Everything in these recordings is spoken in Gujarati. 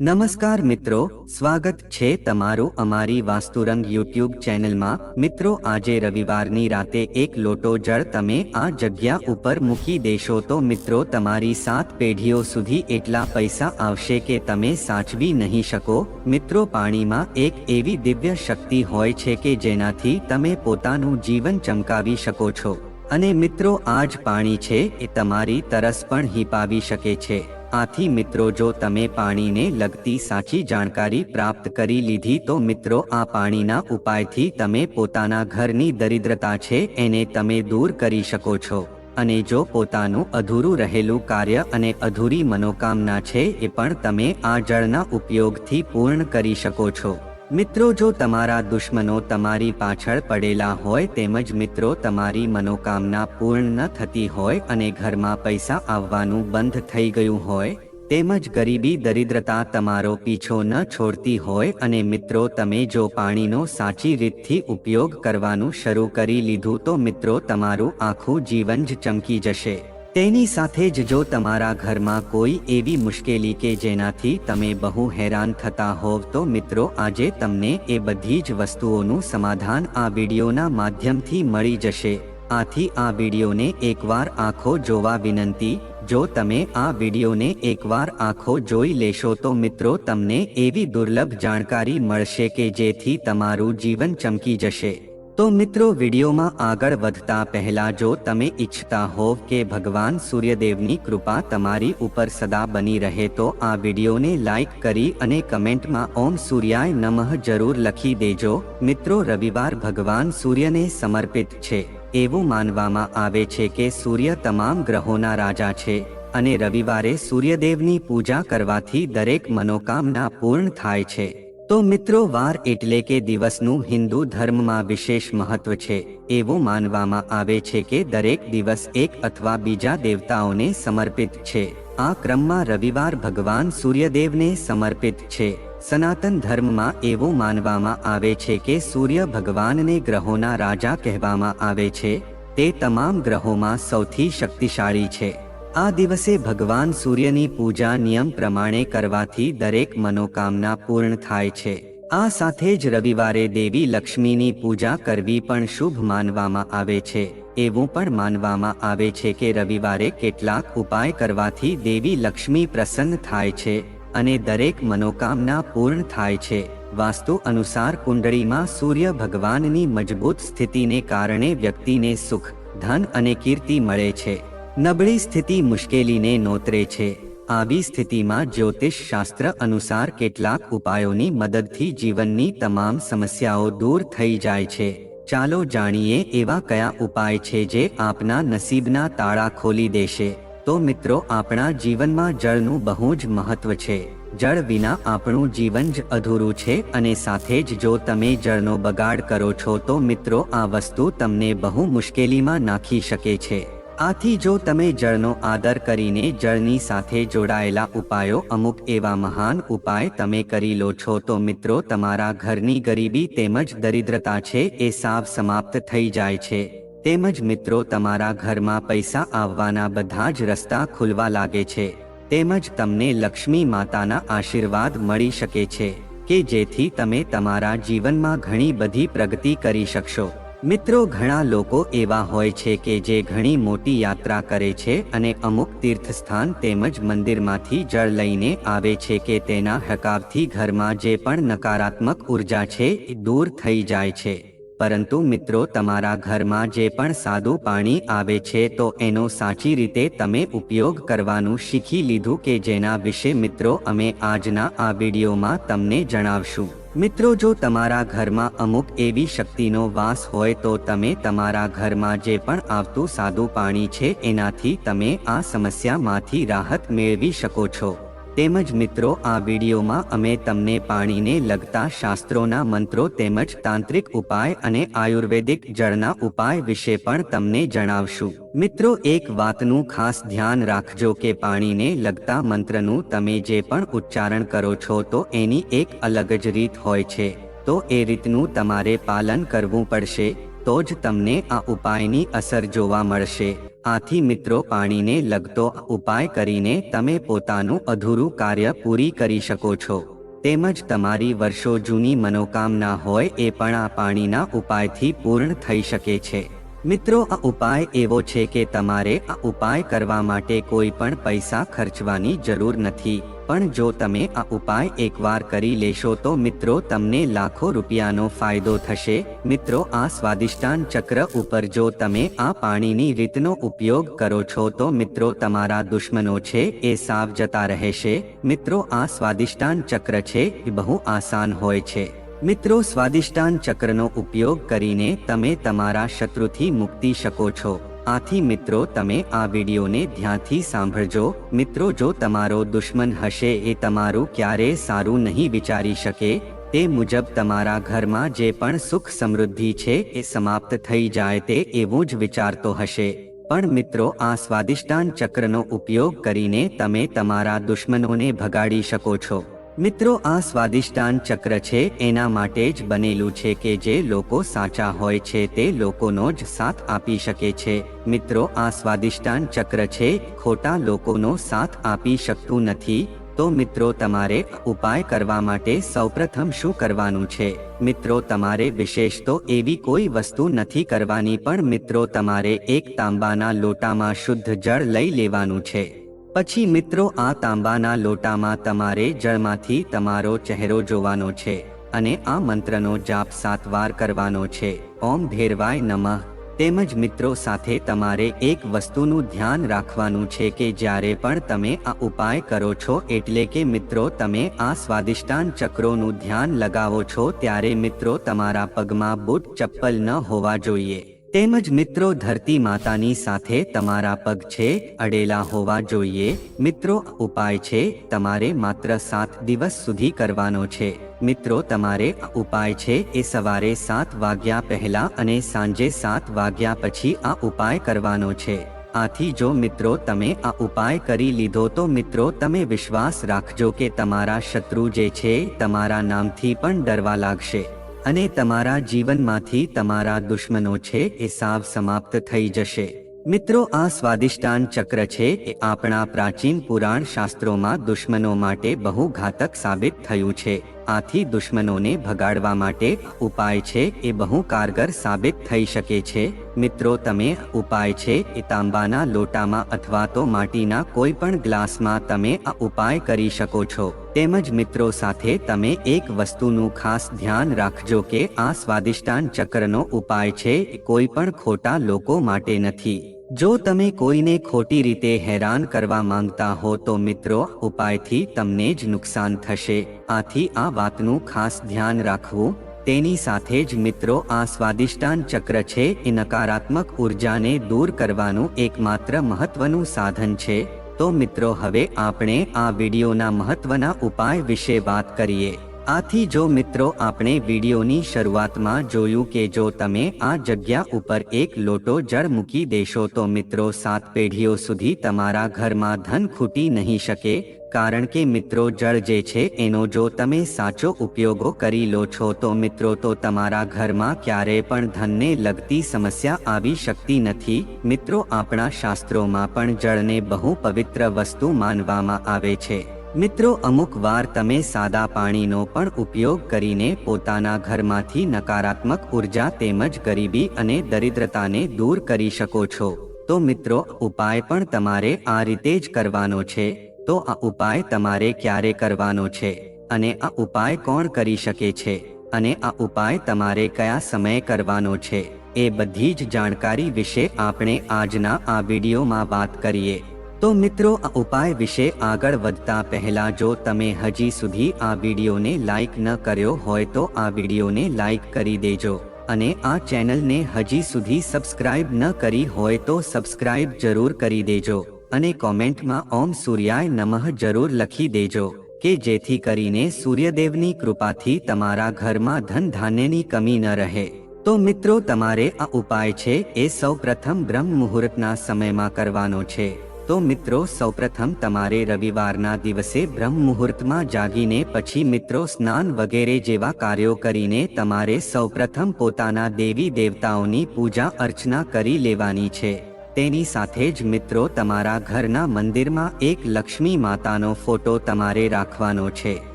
નમસ્કાર મિત્રો, સ્વાગત છે તમારું અમારી વાસ્તુરંગ યુટ્યુબ ચેનલમાં. મિત્રો, આજે રવિવારની રાતે એક લોટો જળ તમે આ જગ્યા ઉપર મૂકી દેશો તો મિત્રો, તમારી સાત પેઢીઓ સુધી એટલા પૈસા આવશે કે તમે સાચવી નહીં શકો. મિત્રો, પાણીમાં એક એવી દિવ્ય શક્તિ હોય છે કે જેનાથી તમે પોતાનું જીવન ચમકાવી શકો છો. અને મિત્રો, આ જ પાણી છે, એ તમારી તરસ પણ હિપાવી શકે છે. આથી મિત્રો જો તમે પાણીને લગતી સાચી જાણકારી પ્રાપ્ત કરી લીધી તો મિત્રો આ પાણીના ઉપાયથી તમે પોતાના ઘરની દરિદ્રતા છે એને તમે દૂર કરી શકો છો. અને જો પોતાનું અધૂરું રહેલું કાર્ય અને અધૂરી મનોકામના છે એ પણ તમે આ જળના ઉપયોગથી પૂર્ણ કરી શકો છો. મિત્રો, જો તમારા દુશ્મનો તમારી પાછળ પડેલા હોય, તેમજ મિત્રો, તમારી મનોકામના પૂર્ણ ન થતી હોય અને ઘરમાં પૈસા આવવાનું બંધ થઈ ગયું હોય, તેમજ ગરીબી, દરિદ્રતા તમારો પીછો ન છોડતી હોય અને મિત્રો, તમે જો પાણીનો સાચી રીતથી ઉપયોગ કરવાનું શરૂ કરી લીધું, તો મિત્રો, તમારું આખું જીવન જ ચમકી જશે. તેની સાથે જ જો તમારા ઘરમાં કોઈ એવી મુશ્કેલી કે જેનાથી તમે બહુ હેરાન થતા હોવ તો મિત્રો, આજે તમને એ બધી જ વસ્તુઓનું સમાધાન આ વિડીયોના માધ્યમથી મળી જશે. આથી આ વિડીયોને એકવાર આંખો જોવા વિનંતી, જો તમે આ વિડીયોને એકવાર આંખો જોઈ લેશો તો મિત્રો, તમને એવી દુર્લભ જાણકારી મળશે કે જેથી તમારું જીવન ચમકી જશે. તો મિત્રો વિડીયોમાં આગળ વધતા પહેલા જો તમે ઈચ્છતા હોવ કે ભગવાન સૂર્યદેવની કૃપા તમારી ઉપર સદા બની રહે તો આ વિડીયોને લાઈક કરી અને કમેન્ટમાં ઓમ સૂર્યાય નમઃ જરૂર લખી દેજો. મિત્રો રવિવાર ભગવાન સૂર્યને સમર્પિત છે. એવું માનવામાં આવે છે કે સૂર્ય તમામ ગ્રહોના રાજા છે અને રવિવારે સૂર્યદેવની પૂજા કરવાથી દરેક મનોકામના પૂર્ણ થાય છે. તો મિત્રો વાર એટલે કે દિવસનું હિન્દુ ધર્મમાં વિશેષ મહત્વ છે, એવું માનવામાં આવે છે કે દરેક દિવસ એક અથવા બીજા દેવતાઓને સમર્પિત છે. આ ક્રમમાં રવિવાર ભગવાન સૂર્યદેવને સમર્પિત છે. સનાતન ધર્મમાં એવું માનવામાં આવે છે કે સૂર્ય ભગવાનને ગ્રહોના રાજા કહેવામાં આવે છે. તે તમામ ગ્રહોમાં સૌથી શક્તિશાળી છે. આ દિવસે ભગવાન સૂર્યની પૂજા નિયમ પ્રમાણે કરવાથી દરેક મનોકામના પૂર્ણ થાય છે. આ સાથે જ રવિવારે દેવી લક્ષ્મીની પૂજા કરવી પણ શુભ માનવામાં આવે છે. એવું પણ માનવામાં આવે છે કે રવિવારે કેટલાક ઉપાય કરવાથી દેવી લક્ષ્મી પ્રસન્ન થાય છે અને દરેક મનોકામના પૂર્ણ થાય છે. વાસ્તુ અનુસાર કુંડળીમાં સૂર્ય ભગવાનની મજબૂત સ્થિતિને કારણે વ્યક્તિને સુખ, ધન અને કીર્તિ મળે છે. નબળી સ્થિતિ મુશ્કેલીને નોતરે છે. આવી સ્થિતિમાં જ્યોતિષ શાસ્ત્ર અનુસાર કેટલાક ઉપાયોની મદદથી જીવનની તમામ સમસ્યાઓ દૂર થઈ જાય છે. ચાલો જાણીએ એવા કયા ઉપાય છે જે આપના નસીબના તાળા ખોલી દેશે. તો મિત્રો, આપણા જીવનમાં જળનું બહુ જ મહત્વ છે. જળ વિના આપણું જીવન જ અધૂરું છે અને સાથે જ જો તમે જળનો બગાડ કરો છો તો મિત્રો, આ વસ્તુ તમને બહુ મુશ્કેલીમાં નાખી શકે છે. આથી જો તમે જળનો આદર કરીને જળની સાથે જોડાયેલા ઉપાયો અમુક એવા મહાન ઉપાય તમે કરી લો છો, તો મિત્રો તમારા ઘરની ગરીબી તેમજ દરિદ્રતા છે એ સાવ સમાપ્ત થઈ જાય છે. તેમજ મિત્રો તમારા ઘરમાં પૈસા આવવાના બધા જ રસ્તા ખુલવા લાગે છે. તેમજ તમને લક્ષ્મી માતાના આશીર્વાદ મળી શકે છે, કે જેથી તમે તમારા જીવનમાં ઘણી બધી પ્રગતિ કરી શકશો. મિત્રો, ઘણા લોકો એવા હોય છે કે જે ઘણી મોટી યાત્રા કરે છે અને અમુક તીર્થસ્થાન તેમજ મંદિરમાંથી જળ લઈને આવે છે કે તેના હકાવથી ઘરમાં જે પણ નકારાત્મક ઊર્જા છે એ દૂર થઈ જાય છે. પરંતુ મિત્રો, તમારા ઘરમાં જે પણ સાદું પાણી આવે છે તો એનો સાચી રીતે તમે ઉપયોગ કરવાનું શીખી લીધું કે જેના વિશે મિત્રો, અમે આજના આ વિડીયોમાં તમને જણાવશું. મિત્રો, જો તમારા ઘરમાં અમુક એવી શક્તિનો વાસ હોય તો તમે તમારા ઘરમાં જે પણ આવતું સાદું પાણી છે, એનાથી તમે આ સમસ્યામાંથી રાહત મેળવી શકો છો. તેમજ મિત્રો, આ વિડીયોમાં અમે તમને પાણીને લગતા શાસ્ત્રોના મંત્રો તેમજ તાંત્રિક ઉપાય અને આયુર્વેદિક જળના ઉપાય વિશે પણ તમને જણાવશું. મિત્રો, એક વાતનું ખાસ ધ્યાન રાખજો કે પાણીને લગતા મંત્રનું તમે જે પણ ઉચ્ચારણ કરો છો, તો એની એક અલગ જ રીત હોય છે. તો એ રીતનું તમારે પાલન કરવું પડશે, તો જ તમને આ ઉપાયની અસર જોવા મળશે. આથી મિત્રો પાણીને લગતો ઉપાય કરીને તમે પોતાનું અધૂરું કાર્ય પૂરી કરી શકો છો. તેમજ તમારી વર્ષો જૂની મનોકામના હોય એ પણ આ પાણીના ઉપાયથી પૂર્ણ થઈ શકે છે. મિત્રો, આ ઉપાય એવો છે કે તમારે આ ઉપાય કરવા માટે કોઈ પણ પૈસા ખર્ચવાની જરૂર નથી. પણ જો તમે આ ઉપાય એકવાર કરી લેશો તો મિત્રો તમને લાખો રૂપિયાનો ફાયદો થશે. મિત્રો આ સ્વાદિષ્ટાન ચક્ર ઉપર જો તમે આ પાણીની રીતનો ઉપયોગ કરો છો તો મિત્રો તમારા દુશ્મનો છે એ સાવ જતા રહેશે. મિત્રો આ સ્વાદિષ્ટાન ચક્ર છે એ બહુ આસાન હોય છે. મિત્રો સ્વાદિષ્ટાન ચક્રનો ઉપયોગ કરીને તમે તમારા શત્રુથી મુક્તિ શકો છો. આથી મિત્રો, તમે આ વિડીયોને ધ્યાનથી સાંભળજો. મિત્રો, જો તમારો દુશ્મન હશે એ તમારું ક્યારે સારું નહીં વિચારી શકે, તે મુજબ તમારા ઘરમાં જે પણ સુખ સમૃદ્ધિ છે એ સમાપ્ત થઈ જાય તે એવું જ વિચારતો હશે. પણ મિત્રો, આ સ્વાદિષ્ટાન ચક્રનો ઉપયોગ કરીને તમે તમારા દુશ્મનોને ભગાડી શકો છો. મિત્રો, આ સ્વાદિષ્ટાન ચક્ર છે, એના માટે જ બનેલું છે કે જે લોકો સાચા હોય છે તે લોકોનો જ સાથ આપી શકે છે. મિત્રો, આ સ્વાદિષ્ટાન ચક્ર છે, ખોટા લોકોનો સાથ આપી શકતું નથી. તો મિત્રો, તમારે ઉપાય કરવા માટે સૌપ્રથમ શું કરવાનું છે? મિત્રો, તમારે વિશેષ તો એવી કોઈ વસ્તુ નથી કરવાની, પણ મિત્રો, તમારે એક તાંબાના લોટામાં શુદ્ધ જળ લઈ લેવાનું છે. પછી મિત્રો, આ તાંબાના લોટામાં તમારે જળમાંથી તમારો ચહેરો જોવાનો છે અને આ મંત્રનો જાપ સાત વાર કરવાનો છે. ઓમ ભેરવાય નમઃ. તેમજ મિત્રો, સાથે તમારે એક વસ્તુનું ધ્યાન રાખવાનું છે કે જ્યારે પણ તમે આ ઉપાય કરો છો, એટલે કે મિત્રો, તમે આ સ્વાદિષ્ટાન ચક્રોનું ધ્યાન લગાવો છો, ત્યારે મિત્રો, તમારા પગમાં બૂટ ચપ્પલ ન હોવા જોઈએ. તેમજ મિત્રો, ધરતી માતાની સાથે તમારા પગ છે, અડેલા હોવા જોઈએ. મિત્રો, ઉપાય છે, તમારે માત્ર સાત દિવસ સુધી કરવાનો છે. મિત્રો, તમારે આ ઉપાય છે, એ સવારે સાત વાગ્યા પહેલા અને સાંજે સાત વાગ્યા પછી આ ઉપાય કરવાનો છે. આથી જો મિત્રો, તમે આ ઉપાય કરી લીધો તો મિત્રો, તમે વિશ્વાસ રાખજો કે તમારા શત્રુ જે છે, તમારા નામથી પણ ડરવા લાગશે. અને તમારા જીવનમાંથી તમારા દુશ્મનો છે એ સાવ સમાપ્ત થઈ જશે. મિત્રો, આ સ્વાદિષ્ટાન ચક્ર છે એ આપણા પ્રાચીન પુરાણ શાસ્ત્રોમાં દુશ્મનો માટે બહુ ઘાતક સાબિત થયું છે. આથી દુશ્મનોને ભગાડવા માટે ઉપાય છે એ બહુ કારગર સાબિત થઈ શકે છે. મિત્રો, તમે ઉપાય છે એ તાંબાના લોટામાં અથવા તો માટીના કોઈ પણ ગ્લાસમાં તમે આ ઉપાય કરી શકો છો. તેમજ મિત્રો, સાથે તમે એક વસ્તુનું ખાસ ધ્યાન રાખજો કે આ સ્વાદિષ્ટાન ચક્રનો ઉપાય છે એ કોઈ પણ ખોટા લોકો માટે નથી. જો તમે કોઈને ખોટી રીતે હેરાન કરવા માંગતા હો તો મિત્રો, ઉપાયથી તમને જ નુકસાન થશે. આથી આ વાતનું ખાસ ધ્યાન રાખવું. તેની સાથે જ મિત્રો, આ સ્વાદિષ્ટાન ચક્ર છે, એ નકારાત્મક ઉર્જાને દૂર કરવાનું એકમાત્ર મહત્વનું સાધન છે. તો મિત્રો, હવે આપણે આ વિડીયોના મહત્વના ઉપાય વિશે વાત કરીએ. આથી જો મિત્રો આપણે વિડીયોની શરૂઆતમાં જોયું કે જો તમે આ જગ્યા ઉપર એક લોટો જળ મૂકી દેશો તો મિત્રો સાત પેઢીઓ સુધી તમારા ઘરમાં ધન ખૂટી નહીં શકે, કારણ કે મિત્રો જળ જે છે એનો જો તમે સાચો ઉપયોગો કરી લો છો તો મિત્રો તો તમારા ઘરમાં ક્યારેય પણ ધનને લગતી સમસ્યા આવી શકતી નથી. મિત્રો આપણા શાસ્ત્રોમાં પણ જળને બહુ પવિત્ર વસ્તુ માનવામાં આવે છે. મિત્રો, અમુક વાર તમે સાદા પાણીનો પણ ઉપયોગ કરીને પોતાના ઘરમાંથી નકારાત્મક ઊર્જા તેમજ ગરીબી અને દરિદ્રતાને દૂર કરી શકો છો. તો મિત્રો, ઉપાય પણ તમારે આ રીતે જ કરવાનો છે. તો આ ઉપાય તમારે ક્યારે કરવાનો છે? અને આ ઉપાય કોણ કરી શકે છે? અને આ ઉપાય તમારે કયા સમયે કરવાનો છે? એ બધી જ જાણકારી વિશે આપણે આજના આ વિડીયોમાં વાત કરીએ. તો મિત્રો, આ ઉપાય વિશે આગળ વધતા પહેલા જો તમે હજી સુધી આ વિડીયોને લાઈક ન કર્યો હોય તો આ વિડીયોને લાઈક કરી દેજો અને આ ચેનલને હજી સુધી સબસ્ક્રાઇબ ન કરી હોય તો સબસ્ક્રાઇબ જરૂર કરી દેજો અને કોમેન્ટમાં ઓમ સૂર્યાય નમઃ જરૂર લખી દેજો કે જેથી કરીને સૂર્યદેવની કૃપાથી તમારા ઘરમાં ધન ધાન્યની કમી ન રહે. તો મિત્રો, તમારે આ ઉપાય છે એ સૌ પ્રથમ બ્રહ્મ મુહૂર્તના સમયમાં કરવાનો છે. તો મિત્રો, સૌપ્રથમ તમારે રવિવારના દિવસે બ્રહ્મ મુહૂર્તમાં જાગીને પછી મિત્રો સ્નાન વગેરે જેવા કાર્યો કરીને તમારે સૌપ્રથમ પોતાના દેવી દેવતાઓની પૂજા અર્ચના કરી લેવાની છે. તેની સાથે જ મિત્રો તમારા ઘરના મંદિરમાં એક લક્ષ્મી માતાનો ફોટો તમારે રાખવાનો છે.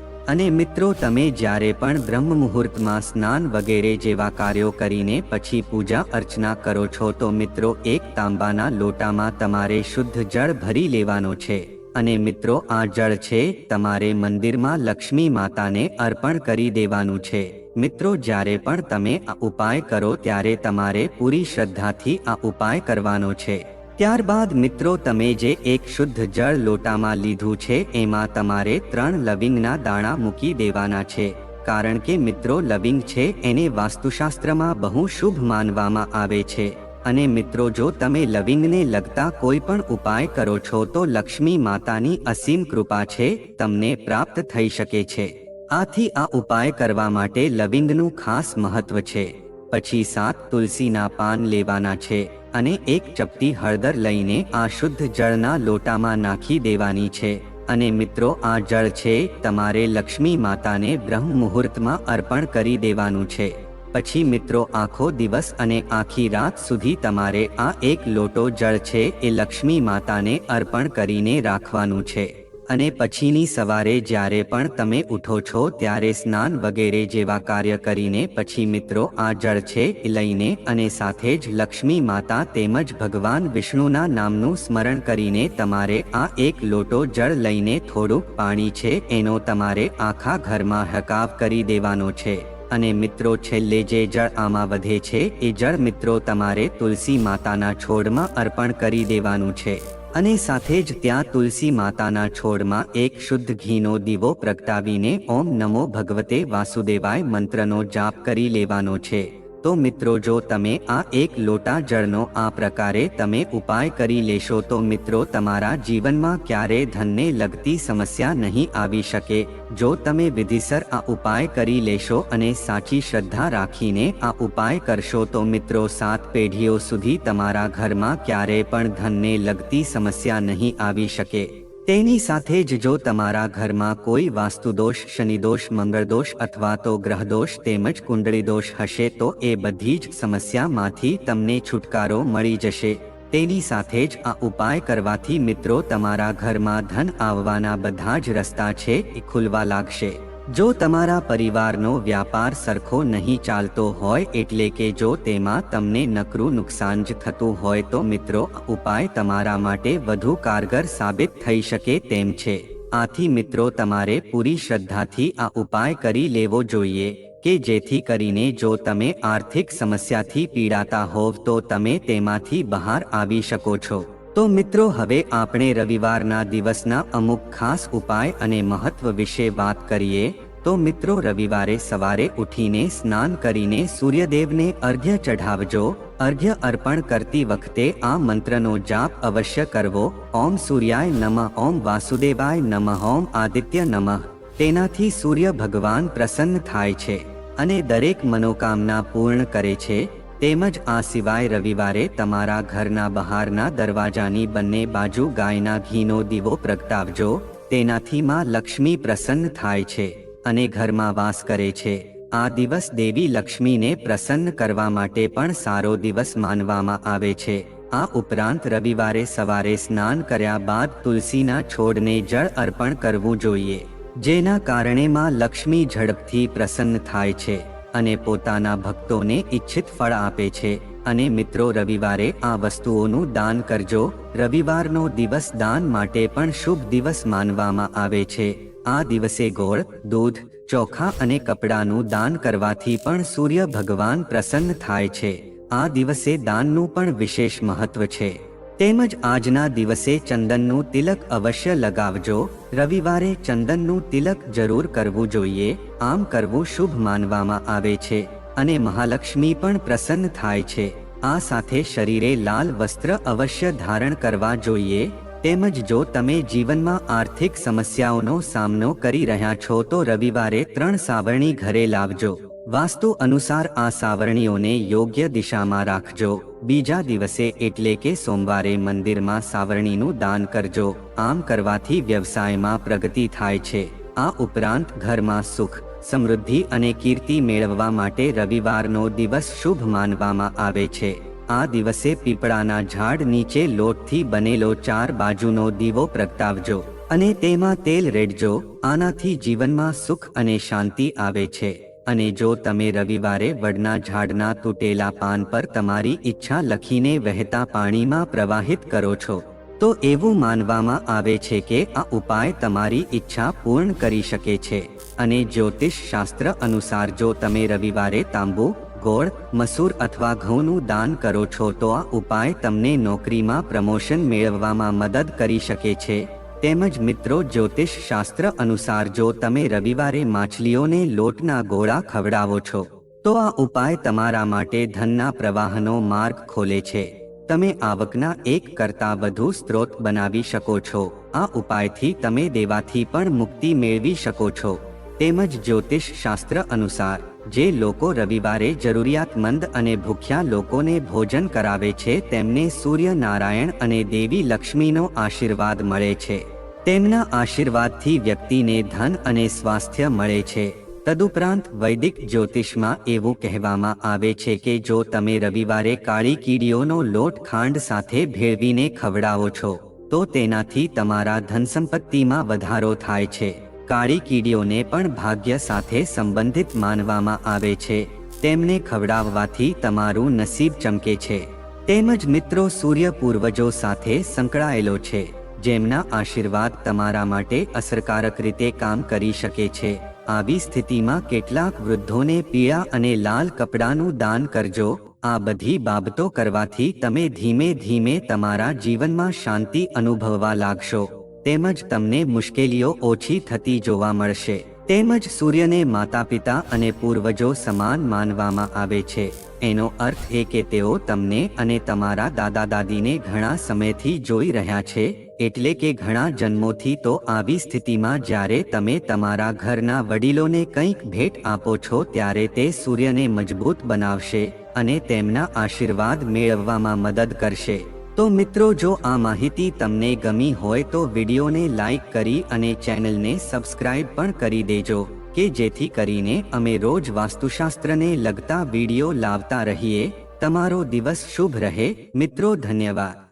અને મિત્રો, તમે જ્યારે પણ બ્રહ્મ મુહૂર્તમાં સ્નાન વગેરે જેવા કાર્યો કરીને પછી પૂજા અર્ચના કરો છો, તો મિત્રો, એક તાંબાના લોટામાં તમારે શુદ્ધ જળ ભરી લેવાનો છે. અને મિત્રો, આ જળ છે તમારે મંદિરમાં લક્ષ્મી માતાને અર્પણ કરી દેવાનું છે. મિત્રો, જ્યારે પણ તમે આ ઉપાય કરો, ત્યારે તમારે પૂરી શ્રદ્ધાથી આ ઉપાય કરવાનો છે. ત્યારબાદ મિત્રો, તમે જે એક શુદ્ધ જળ લોટામાં લીધું છે, એમાં તમારે ત્રણ લવિંગના દાણા મૂકી દેવાના છે. કારણ કે મિત્રો, લવિંગ છે, એને વાસ્તુશાસ્ત્રમાં બહુ શુભ માનવામાં આવે છે. અને મિત્રો, જો તમે લવિંગને લગતા કોઈ પણ ઉપાય કરો છો, તો લક્ષ્મી માતાની અસીમ કૃપા છે, તમને પ્રાપ્ત થઈ શકે છે. આથી આ ઉપાય કરવા માટે લવિંગનું ખાસ મહત્વ છે. પછી સાત તુલસીના પાન લેવાના છે. અને એક ચપટી હળદર લઈને આ શુદ્ધ જળના લોટામાં નાખી દેવાની છે. અને મિત્રો, આ જળ છે તમારે લક્ષ્મી માતાને બ્રહ્મ મુહૂર્તમાં અર્પણ કરી દેવાનું છે. પછી મિત્રો, આખો દિવસ અને આખી રાત સુધી તમારે આ એક લોટો જળ છે એ લક્ષ્મી માતાને અર્પણ કરીને રાખવાનું છે. અને પછીની સવારે જ્યારે પણ તમે ઉઠો છો ત્યારે સ્નાન વગેરે જેવા કાર્ય કરીને પછી મિત્રો આ જળ છે લઈને અને સાથે જ લક્ષ્મી માતા તેમજ ભગવાન વિષ્ણુના નામનું સ્મરણ કરીને તમારે આ એક લોટો જળ લઈને થોડુંક પાણી છે એનો તમારે આખા ઘરમાં હકાવ કરી દેવાનો છે. અને મિત્રો છેલ્લે જે જળ આમાં વધે છે એ જળ મિત્રો તમારે તુલસી માતાના છોડમાં અર્પણ કરી દેવાનું છે. અને સાથે જ ત્યાં તુલસી માતાના છોડમાં એક શુદ્ધ ઘીનો દીવો પ્રગટાવીને ઓમ નમો ભગવતે વાસુદેવાય મંત્રનો જાપ કરી લેવાનો છે. તો મિત્રો, જો તમે આ એક લોટા જળનો આ પ્રકારે તમે ઉપાય કરી લેશો, તો મિત્રો, તમારા જીવનમાં ક્યારે ધનને લગતી સમસ્યા નહીં આવી શકે. જો તમે વિધિસર આ ઉપાય કરી લેશો અને સાચી શ્રદ્ધા રાખીને આ ઉપાય કરશો, તો મિત્રો, સાત પેઢીઓ સુધી તમારા ઘરમાં ક્યારે પણ ધનને લગતી સમસ્યા નહીં આવી શકે. તેની સાથે જ જો તમારા ઘરમાં કોઈ વાસ્તુદોષ શનિદોષ મંગળદોષ અથવા તો ગ્રહદોષ તેમજ કુંડળીદોષ હશે તો એ બધી જ સમસ્યામાંથી તમને છુટકારો મળી જશે. તેની સાથે જ આ ઉપાય કરવાથી મિત્રો તમારા ઘરમાં ધન આવવાના બધા જ રસ્તા છે, એ ખુલવા લાગશે. જો તમારા પરિવારનો વ્યાપાર સરખો નહીં ચાલતો હોય એટલે કે જો તેમાં તમને નકરું નુકસાન જ થતું હોય તો મિત્રો, ઉપાય તમારા માટે વધુ કારગર સાબિત થઈ શકે તેમ છે. આથી મિત્રો, તમારે પૂરી શ્રદ્ધાથી આ ઉપાય કરી લેવો જોઈએ કે જેથી કરીને જો તમે આર્થિક સમસ્યાથી પીડાતા હોવ તો તમે તેમાંથી બહાર આવી શકો છો. તો મિત્રો, હવે આપણે રવિવારના દિવસના અમુક ખાસ ઉપાય અને મહત્વ વિશે વાત કરીએ. તો મિત્રો, રવિવારે સવારે ઉઠીને સ્નાન કરીને સૂર્યદેવને અર્ઘ્ય ચઢાવજો. અર્ઘ્ય અર્પણ કરતી વખતે આ મંત્રનો જાપ અવશ્ય કરવો. ઓમ સૂર્યાય નમઃ, ઓમ વાસુદેવાય નમઃ, ઓમ આદિત્ય નમઃ. તેનાથી સૂર્ય ભગવાન પ્રસન્ન થાય છે અને દરેક મનોકામના પૂર્ણ કરે છે. તેમજ આ સિવાય રવિવારે તમારા ઘરના બહારના દરવાજાની બંને બાજુ ગાયના ઘીનો દીવો પ્રગટાવજો. તેનાથી માં લક્ષ્મી પ્રસન્ન થાય છે અને ઘરમાં વાસ કરે છે. આ દિવસ દેવી લક્ષ્મીને પ્રસન્ન કરવા માટે પણ સારો દિવસ માનવામાં આવે છે. આ ઉપરાંત રવિવારે સવારે સ્નાન કર્યા બાદ તુલસીના છોડને જળ અર્પણ કરવું જોઈએ, જેના કારણે માં લક્ષ્મી ઝડપથી પ્રસન્ન થાય છે. અને પોતાના ભક્તોને ઈચ્છિત ફળ આપે છે. અને મિત્રો, રવિવારે આ વસ્તુઓનું દાન કરજો. રવિવારનો દિવસ દાન માટે પણ શુભ દિવસ માનવામાં આવે છે. આ દિવસે ગોળ, દૂધ, ચોખા અને કપડાનું દાન કરવાથી પણ સૂર્ય ભગવાન પ્રસન્ન થાય છે. આ દિવસે દાનનું પણ વિશેષ મહત્વ છે. તેમજ આજના દિવસે ચંદનનું તિલક અવશ્ય લગાવજો. રવિવારે ચંદનનું તિલક જરૂર કરવું જોઈએ. આમ કરવું શુભ માનવામાં આવે છે અને મહાલક્ષ્મી પણ પ્રસન્ન થાય છે. આ સાથે શરીરે લાલ વસ્ત્ર અવશ્ય ધારણ કરવા જોઈએ. તેમજ જો તમે જીવનમાં આર્થિક સમસ્યાઓનો સામનો કરી રહ્યા છો તો રવિવારે ત્રણ સાવરણી ઘરે લાવજો. વાસ્તુ અનુસાર આ સાવરણીઓને યોગ્ય દિશામાં રાખજો. બીજા દિવસે એટલે કે સોમવારે મંદિરમાં સાવરણીનું દાન કરજો. આમ કરવાથી વ્યવસાયમાં પ્રગતિ થાય છે. આ ઉપરાંત ઘરમાં સુખ, સમૃદ્ધિ અને કીર્તિ મેળવવા માટે રવિવારનો દિવસ શુભ માનવામાં આવે છે. આ દિવસે પીપળાના ઝાડ નીચે લોટથી બનેલો ચાર બાજુનો દીવો પ્રગટાવજો અને તેમાં તેલ રેડજો. આનાથી જીવનમાં સુખ અને શાંતિ આવે છે. અને જો તમે રવિવારે વડના ઝાડના તૂટેલા પાન પર તમારી ઈચ્છા લખીને વહેતા પાણીમાં પ્રવાહિત કરો છો, તો એવું માનવામાં આવે છે કે આ ઉપાય તમારી ઈચ્છા પૂર્ણ કરી શકે છે. અને જ્યોતિષ શાસ્ત્ર અનુસાર જો તમે રવિવારે તાંબુ, ગોળ, મસૂર અથવા ઘઉંનું દાન કરો છો, તો આ ઉપાય તમને નોકરીમાં પ્રમોશન મેળવવામાં મદદ કરી શકે છે. તેમજ મિત્રો જ્યોતિષ શાસ્ત્ર અનુસાર જો તમે રવિવારે માછલીઓને લોટના ગોળા ખવડાવો છો, તો આ ઉપાય તમારા માટે ધનના પ્રવાહનો માર્ગ ખોલે છે. તમે આવકના એક કરતાં વધુ સ્ત્રોત બનાવી શકો છો. આ ઉપાયથી તમે દેવાથી પણ મુક્તિ મેળવી શકો છો. તેમજ જ્યોતિષ શાસ્ત્ર અનુસાર, જે લોકો રવિવારે જરૂરિયાતમંદ અને ભૂખ્યા લોકોને ભોજન કરાવે છે, તેમને સૂર્ય નારાયણ અને દેવી લક્ષ્મીનો આશીર્વાદ મળે છે. તેમના આશીર્વાદથી વ્યક્તિને ધન અને સ્વાસ્થ્ય મળે છે. તદુપરાંત વૈદિક જ્યોતિષમાં એવું કહેવામાં આવે છે કે જો તમે રવિવારે કાળી કીડીઓનો લોટ ખાંડ સાથે ભેળવીને ખવડાવો છો, તો તેનાથી તમારા ધન સંપત્તિમાં વધારો થાય છે. કાળી કીડીઓને પણ ભાગ્ય સાથે સંબંધિત માનવામાં આવે છે. તેમને ખવડાવવાથી તમારું નસીબ ચમકે છે. તેમજ મિત્રો સૂર્ય પૂર્વજો સાથે સંકળાયેલો છે. જેમના આશીર્વાદ તમારા માટે અસરકારક રીતે કામ કરી શકે છે. આવી સ્થિતિમાં કેટલાક વૃદ્ધોને પીળા અને લાલ કપડાનું દાન કરજો. આ બધી બાબતો કરવાથી તમે ધીમે ધીમે તમારા જીવનમાં શાંતિ અનુભવવા લાગશો. તેમજ તમને મુશ્કેલીઓ ઓછી થતી જોવા મળશે. તેમજ સૂર્યને માતા પિતા અને પૂર્વજો સમાન માનવામાં આવે છે. એનો અર્થ એ કે તેઓ તમને અને તમારા દાદા દાદીને ઘણા સમયથી જોઈ રહ્યા છે. એટલે કે ઘણા જન્મોથી તો આવી સ્થિતિમાં જ્યારે તમે તમારા ઘરના વડીલોને કંઈક ભેટ આપો છો ત્યારે તે સૂર્યને મજબૂત બનાવશે અને તેમના આશીર્વાદ મેળવવામાં મદદ કરશે. તો મિત્રો, જો આ માહિતી તમને ગમી હોય તો વિડીયોને લાઈક કરી અને ચેનલને સબસ્ક્રાઇબ પણ કરી દેજો, કે જેથી કરીને અમે રોજ વાસ્તુશાસ્ત્રને લગતા વીડિયો લાવતા રહીએ. તમારો દિવસ શુભ રહે. મિત્રો, ધન્યવાદ.